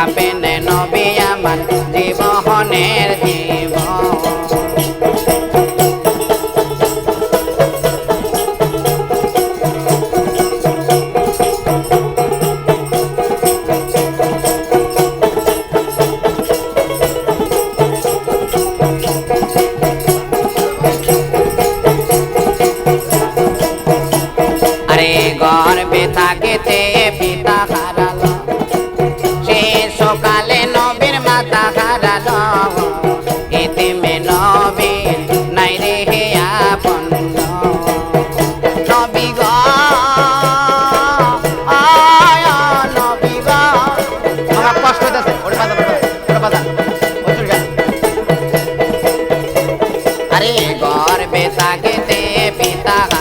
আপেন নবী আমার জীবনের জীব আরে গর্বে থাকিতে পিতা paga.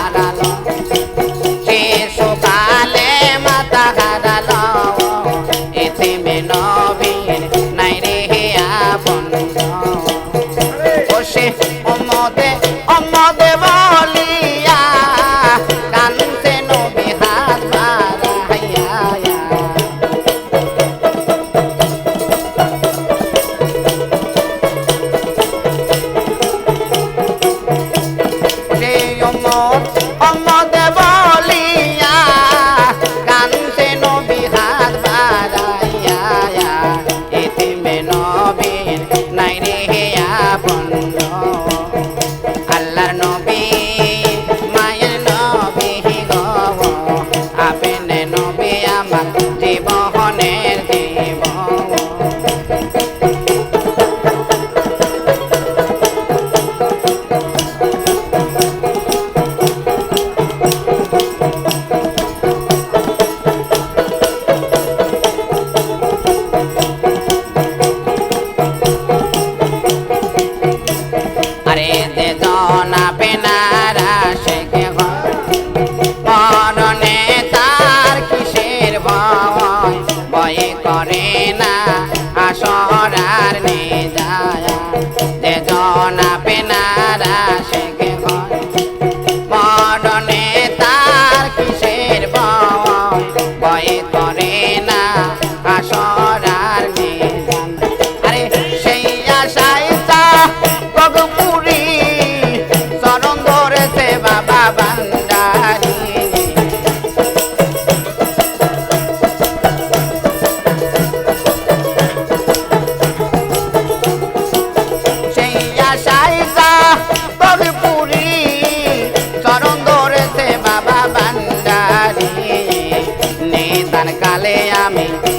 amém. a mim.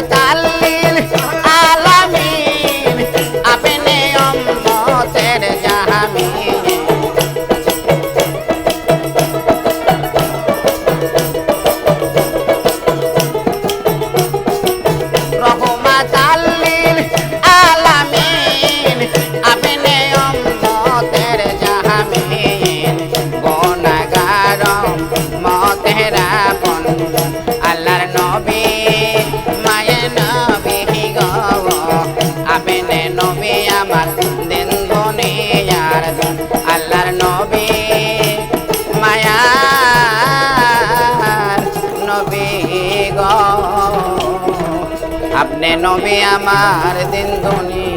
matarla. আপনি নবী আমার দিন দুনিয়া